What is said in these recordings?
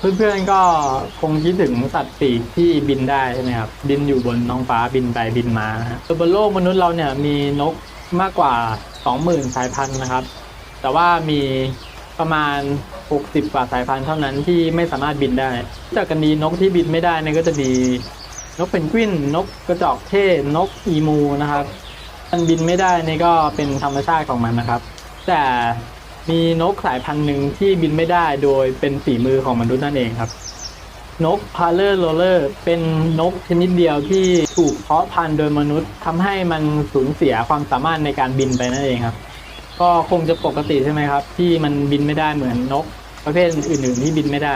เพื่อนๆก็คงคิดถึงสัตว์ปีกที่บินได้ใช่ไหมครับบินอยู่บนท้องฟ้าบินไปบินมาฮะบนโลกมนุษย์เราเนี่ยมีนกมากกว่า 20,000 สายพันธุ์นะครับ แต่ว่ามีประมาณ 60 กว่าสายพันธุ์เท่านั้นที่ไม่สามารถบินได้จากกันดีนกที่บินไม่ได้เนี่ยก็จะมีนกเพนกวินนกกระจอกเทศนกอีมูนะครับมันบินไม่ได้นี่ก็เป็นธรรมชาติของมันนะครับ แต่ มีนกสายพันธุ์หนึ่งที่บินไม่ได้โดยเป็นฝีมือของมนุษย์นั่นเองครับ นกพาเลอร์โรเลอร์เป็นนกชนิดเดียวที่ถูกเพาะพันธุ์โดยมนุษย์ทำให้มันสูญเสียความสามารถในการบินไปนั่นเองครับ ก็คงจะปกติใช่ไหมครับ ที่มันบินไม่ได้เหมือนนก ประเภทอื่นๆที่บินไม่ได้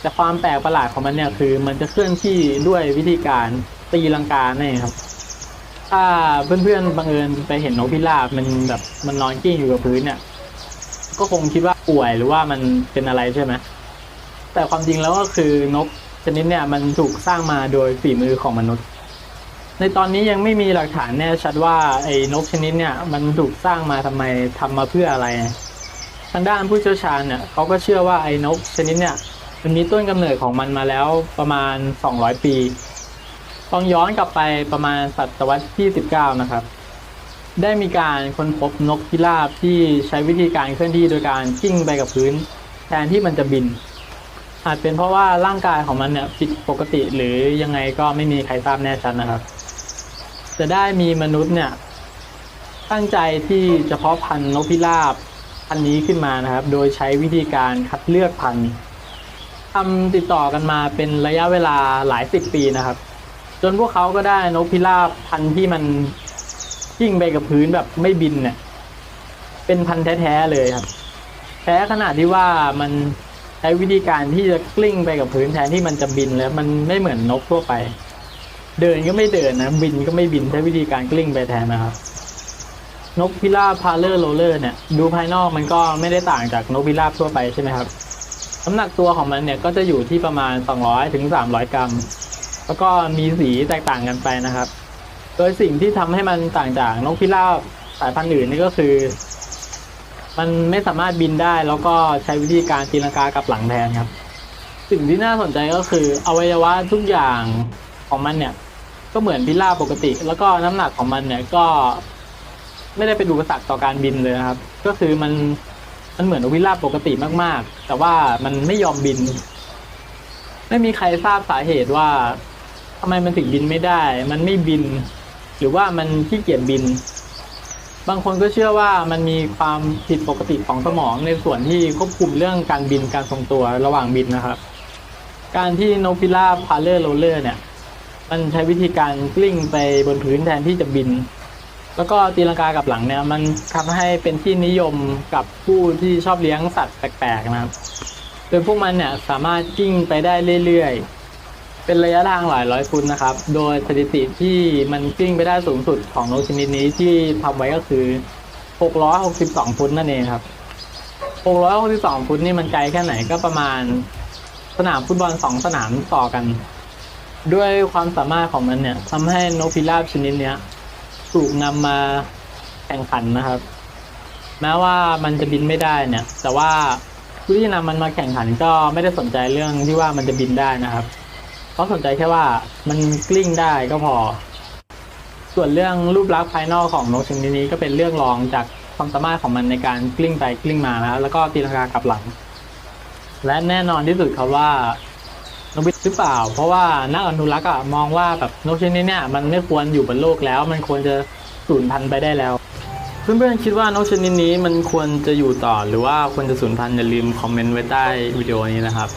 แต่ความแปลกประหลาดของมันเนี่ยคือ มันจะเคลื่อนที่ด้วยวิธีการตีลังกาเนี่ยครับถ้าเพื่อนๆบังเอิญไปเห็นนกพิราบมันแบบมันนอนกิ้งอยู่กับพื้นเนี่ย ก็คงคิดว่าป่วยหรือว่ามันเป็นอะไรใช่ไหมแต่ความจริงแล้วก็คือนกชนิดเนี่ยมันถูกสร้างมาโดยฝีมือของมนุษย์ ในตอนนี้ยังไม่มีหลักฐานแน่ชัดว่าไอ้นกชนิดเนี่ยมันถูกสร้างมาทำไมทำมาเพื่ออะไร ทางด้านผู้เชี่ยวชาญเนี่ยเขาก็เชื่อว่าไอ้นกชนิดเนี่ยมันมีต้นกำเนิดของมันมาแล้วประมาณ 200 ปี ต้องย้อนกลับไปประมาณศตวรรษที่ 19 นะครับ ได้มีการค้นพบนกพิราบที่ใช้วิธีการเคลื่อนที่โดยการกิ้งไปกับพื้น แทนที่มันจะบิน อาจเป็นเพราะว่าร่างกายของมันเนี่ยผิดปกติหรือยังไงก็ไม่มีใครทราบแน่ชัดนะครับ จะได้มีมนุษย์เนี่ย ตั้งใจที่จะเพาะพันธุ์นกพิราบพันธุ์นี้ขึ้นมานะครับ โดยใช้วิธีการคัดเลือกพันธุ์ทำติดต่อกันมาเป็นระยะเวลาหลายสิบปีนะครับ จนพวกเขาก็ได้นกพิราบพันธุ์ที่มัน กิ้งไปกับพื้นแบบไม่บินเนี่ยเป็นพันแท้ๆเลยครับ แท้ขนาดที่ว่ามันใช้วิธีการที่จะกลิ้งไปกับพื้นแทนที่มันจะบินแล้วมันไม่เหมือนนกทั่วไป เดินก็ไม่เดินนะบินก็ไม่บินใช้วิธีการกลิ้งไปแทนนะครับ นกพิราบพาเลอร์โรเลอร์เนี่ย ดูภายนอกมันก็ไม่ได้ต่างจากนกพิราบทั่วไปใช่ไหมครับน้ำหนักตัวของมันเนี่ยก็จะอยู่ที่ประมาณ 200ถึง300 กรัม แล้วก็มีสีแตกต่างกันไปนะครับ โดยสิ่งที่ทำให้มันต่างจากนกพิราบสายพันธุ์อื่นนี่ก็คือ มันไม่สามารถบินได้แล้วก็ใช้วิธีการตีลังกากับหลังแทนครับ สิ่งที่น่าสนใจก็คืออวัยวะทุกอย่างของมันเนี่ย ก็เหมือนพิราบปกติ แล้วก็น้ำหนักของมันเนี่ยก็ไม่ได้เป็นอุปสรรคต่อการบินเลยครับ ก็คือมันมันเหมือนนกพิราบปกติมาก ๆ แต่ว่ามันไม่ยอมบิน ไม่มีใครทราบสาเหตุว่าทำไมมันถึงบินไม่ได้ มันไม่บิน หรือว่ามันขี้เกียจบิน บางคนก็เชื่อว่ามันมีความผิดปกติของสมองในส่วนที่ควบคุมเรื่องการบินการทรงตัวระหว่างบินนะครับ การที่นกพิราบพาเลอร์โรเลอร์เนี่ย มันใช้วิธีการกลิ้งไปบนพื้นแทนที่จะบิน แล้วก็ตีลังกากับหลังเนี่ย มันทำให้เป็นที่นิยมกับผู้ที่ชอบเลี้ยงสัตว์แปลกๆนะครับโดยพวกมันเนี่ยสามารถกิ้งไปได้เรื่อยๆ เป็นระยะทางหลายร้อยฟุตนะครับ โดยสถิติที่มันกิ้งไปได้สูงสุดของนกชนิดนี้ที่ทำไว้ก็คือ 662 ฟุตนั่นเองครับ 662 ฟุตนี่มันไกลแค่ไหนก็ประมาณสนามฟุตบอลสองสนามต่อกัน ด้วยความสามารถของมันเนี่ยทำให้นกพิราบชนิดเนี้ยถูกนำมาแข่งขันนะครับ แม้ว่ามันจะบินไม่ได้เนี่ย แต่ว่าผู้ที่นำมันมาแข่งขันก็ไม่ได้สนใจเรื่องที่ว่ามันจะบินได้นะครับ เขาสนใจแค่ว่ามันกลิ้งได้ก็พอ ส่วนเรื่องรูปลักษณ์ภายนอกของนกชนิดนี้ก็เป็นเรื่องรองจากความสามารถของมันในการกลิ้งไปกลิ้งมาแล้วแล้วก็ตีลังกากลับหลัง และแน่นอนที่สุดครับว่านกบินหรือเปล่า เพราะว่านักอนุรักษ์อะมองว่าแบบนกชนิดเนี้ยมันไม่ควรอยู่บนโลกแล้ว มันควรจะสูญพันธุ์ไปได้แล้วเพื่อนๆคิดว่านกชนิดนี้มันควรจะอยู่ต่อหรือว่าควรจะสูญพันธุ์อย่าลืมคอมเมนต์ไว้ใต้วิดีโอนี้นะครับ